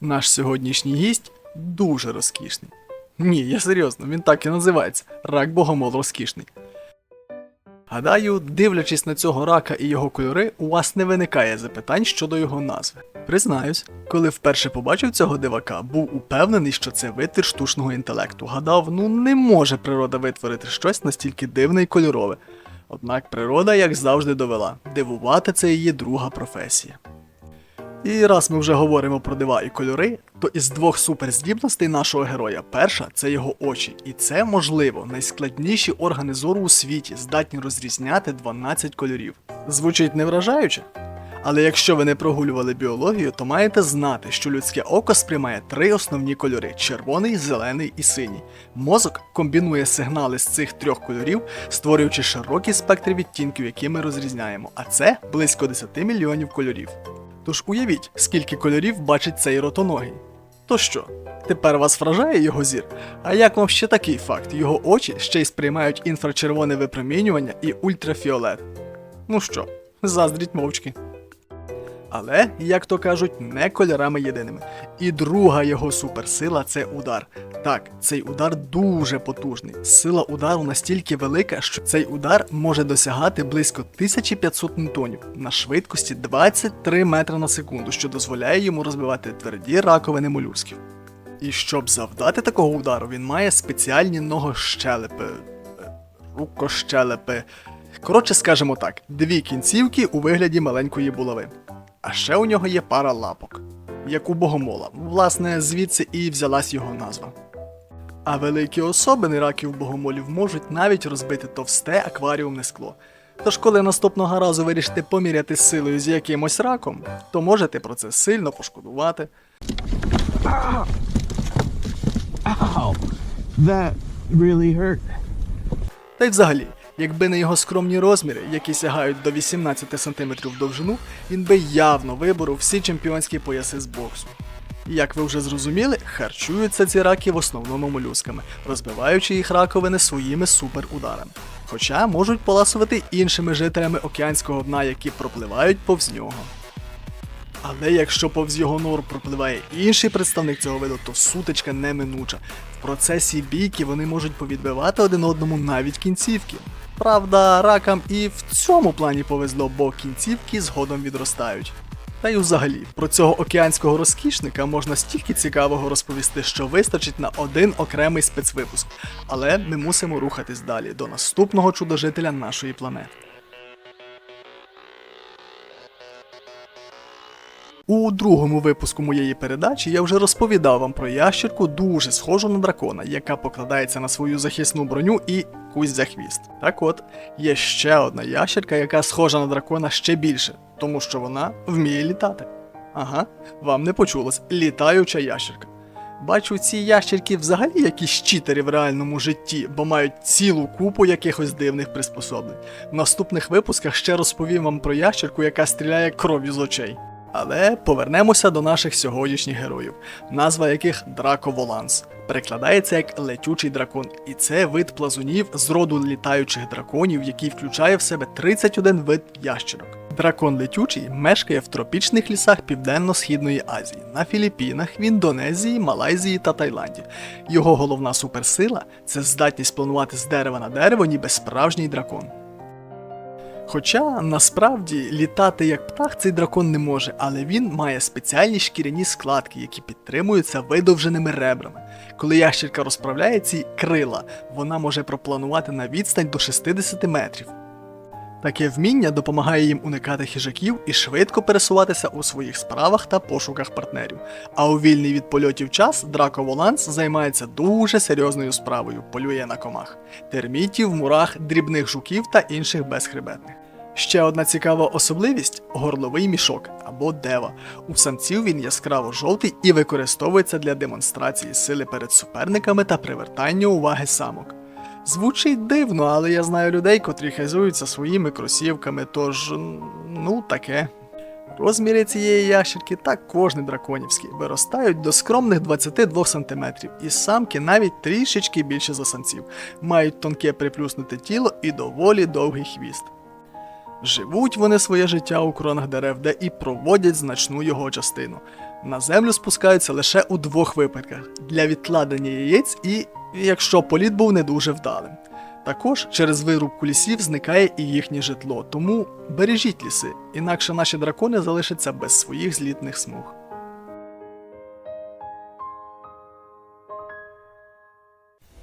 Наш сьогоднішній гість дуже розкішний. Ні, я серйозно, він так і називається рак богомол розкішний. Гадаю, дивлячись на цього рака і його кольори, у вас не виникає запитань щодо його назви. Признаюсь, коли вперше побачив цього дивака, був упевнений, що це витвір штучного інтелекту. Гадав, ну не може природа витворити щось настільки дивне і кольорове. Однак природа, як завжди, довела, дивувати це її друга професія. І раз ми вже говоримо про дива і кольори, то із двох суперздібностей нашого героя перша це його очі, і це можливо найскладніші органи зору у світі, здатні розрізняти 12 кольорів. Звучить не вражаюче? Але якщо ви не прогулювали біологію, то маєте знати, що людське око сприймає три основні кольори: червоний, зелений і синій. Мозок комбінує сигнали з цих трьох кольорів, створюючи широкий спектр відтінків, які ми розрізняємо, а це близько 10 мільйонів кольорів. Тож уявіть, скільки кольорів бачить цей ротоногий. То що, тепер вас вражає його зір? А як вам ще такий факт? Його очі ще й сприймають інфрачервоне випромінювання і ультрафіолет. Ну що, заздріть мовчки. Але, як то кажуть, не кольорами єдиними. І друга його суперсила це удар. Так, цей удар дуже потужний. Сила удару настільки велика, що цей удар може досягати близько 1500 ньютонів на швидкості 23 метри на секунду, що дозволяє йому розбивати тверді раковини молюсків. І щоб завдати такого удару, він має спеціальні ногощелепи, е, рукощелепи. Коротше, скажемо так, дві кінцівки у вигляді маленької булави. А ще у нього є пара лапок, як у богомола. Власне, звідси і взялась його назва. А великі особини раків богомолів можуть навіть розбити товсте акваріумне скло. Тож, коли наступного разу вирішите поміряти силою з якимось раком, то можете про це сильно пошкодувати. That really hurt. Та й взагалі, якби не його скромні розміри, які сягають до 18 см довжину, він би явно виборов всі чемпіонські пояси з боксу. Як ви вже зрозуміли, харчуються ці раки в основному молюсками, розбиваючи їх раковини своїми суперударами. Хоча можуть поласувати іншими жителями океанського дна, які пропливають повз нього. Але якщо повз його нор пропливає інший представник цього виду, то сутичка неминуча. В процесі бійки вони можуть повідбивати один одному навіть кінцівки. Правда, ракам і в цьому плані повезло, бо кінцівки згодом відростають. Та й взагалі, про цього океанського розкішника можна стільки цікавого розповісти, що вистачить на один окремий спецвипуск. Але ми мусимо рухатись далі до наступного чудожителя нашої планети. У другому випуску моєї передачі я вже розповідав вам про ящерку, дуже схожу на дракона, яка покладається на свою захисну броню і кусь за хвіст. Так от, є ще одна ящерка, яка схожа на дракона ще більше, тому що вона вміє літати. Ага, вам не почулось, літаюча ящерка. Бачу, ці ящерки взагалі якісь читери в реальному житті, бо мають цілу купу якихось дивних приспособлень. В наступних випусках ще розповім вам про ящерку, яка стріляє кров'ю з очей. Але повернемося до наших сьогоднішніх героїв, назва яких Драко Воланс. Перекладається як летючий дракон, і це вид плазунів з роду літаючих драконів, який включає в себе 31 вид ящерок. Дракон летючий мешкає в тропічних лісах Південно-Східної Азії, на Філіппінах, в Індонезії, Малайзії та Таїланді. Його головна суперсила це здатність планувати з дерева на дерево, ніби справжній дракон. Хоча насправді літати як птах цей дракон не може, але він має спеціальні шкіряні складки, які підтримуються видовженими ребрами. Коли ящерка розправляє ці крила, вона може пропланувати на відстань до 60 метрів. Таке вміння допомагає їм уникати хижаків і швидко пересуватися у своїх справах та пошуках партнерів. А у вільний від польотів час Драко Воланс займається дуже серйозною справою, полює на комах, термітів, мурах, дрібних жуків та інших безхребетних. Ще одна цікава особливість горловий мішок або дева. У самців він яскраво жовтий і використовується для демонстрації сили перед суперниками та привертання уваги самок. Звучить дивно, але я знаю людей, котрі хизуються своїми кросівками, тож ну таке. Розміри цієї ящерки також не драконівські, виростають до скромних 22 см, і самки навіть трішечки більше за самців, мають тонке приплюснуте тіло і доволі довгий хвіст. Живуть вони своє життя у кронах дерев, де і проводять значну його частину. На землю спускаються лише у двох випадках для відкладення яєць і якщо політ був не дуже вдалим. Також через вирубку лісів зникає і їхнє житло, тому бережіть ліси, інакше наші дракони залишаться без своїх злітних смуг.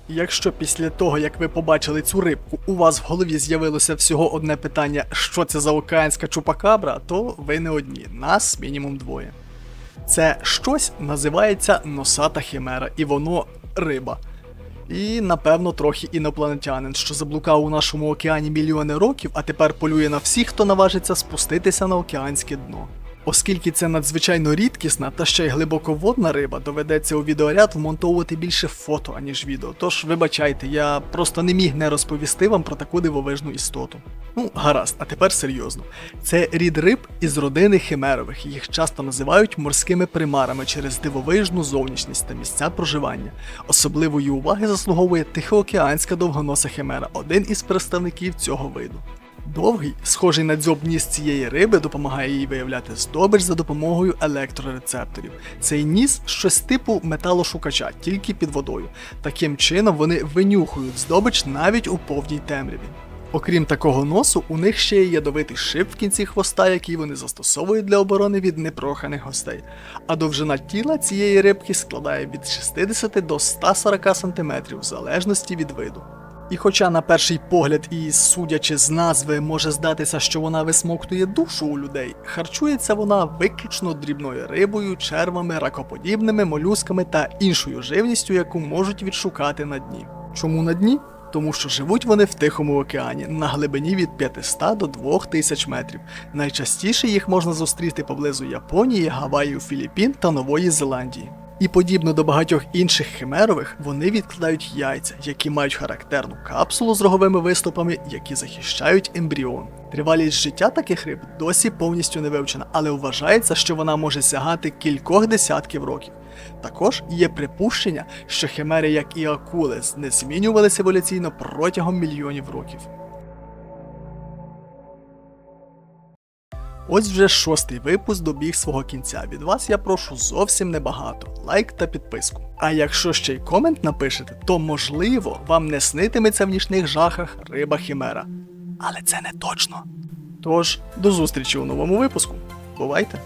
Якщо після того, як ви побачили цю рибку, у вас в голові з'явилося всього одне питання, що це за океанська чупакабра, то ви не одні, нас мінімум двоє. Це щось називається носата химера, і воно риба. І, напевно, трохи інопланетянин, що заблукав у нашому океані мільйони років, а тепер полює на всіх, хто наважиться спуститися на океанське дно. Оскільки це надзвичайно рідкісна та ще й глибоководна риба, доведеться у відеоряд вмонтовувати більше фото, аніж відео. Тож вибачайте, я просто не міг не розповісти вам про таку дивовижну істоту. Ну, гаразд, а тепер серйозно. Це рід риб із родини химерових. Їх часто називають морськими примарами через дивовижну зовнішність та місця проживання. Особливої уваги заслуговує тихоокеанська довгоноса химера, один із представників цього виду. Довгий, схожий на дзьоб ніс цієї риби, допомагає їй виявляти здобич за допомогою електрорецепторів. Цей ніс щось типу металошукача, тільки під водою. Таким чином вони винюхують здобич навіть у повній темряві. Окрім такого носу, у них ще є ядовитий шип в кінці хвоста, який вони застосовують для оборони від непроханих гостей. А довжина тіла цієї рибки складає від 60 до 140 см в залежності від виду. І хоча на перший погляд і судячи з назви, може здатися, що вона висмоктує душу у людей, харчується вона виключно дрібною рибою, червами, ракоподібними, молюсками та іншою живністю, яку можуть відшукати на дні. Чому на дні? Тому що живуть вони в Тихому океані на глибині від 500 до 2000 метрів. Найчастіше їх можна зустріти поблизу Японії, Гаваїв, Філіппін та Нової Зеландії. І подібно до багатьох інших химерових, вони відкладають яйця, які мають характерну капсулу з роговими виступами, які захищають ембріон. Тривалість життя таких риб досі повністю не вивчена, але вважається, що вона може сягати кількох десятків років. Також є припущення, що химери, як і акули, не змінювалися еволюційно протягом мільйонів років. Ось вже шостий випуск добіг свого кінця. Від вас я прошу зовсім небагато. Лайк та підписку. А якщо ще й комент напишете, то можливо вам не снитиметься в нічних жахах риба хімера. Але це не точно. Тож, до зустрічі у новому випуску. Бувайте!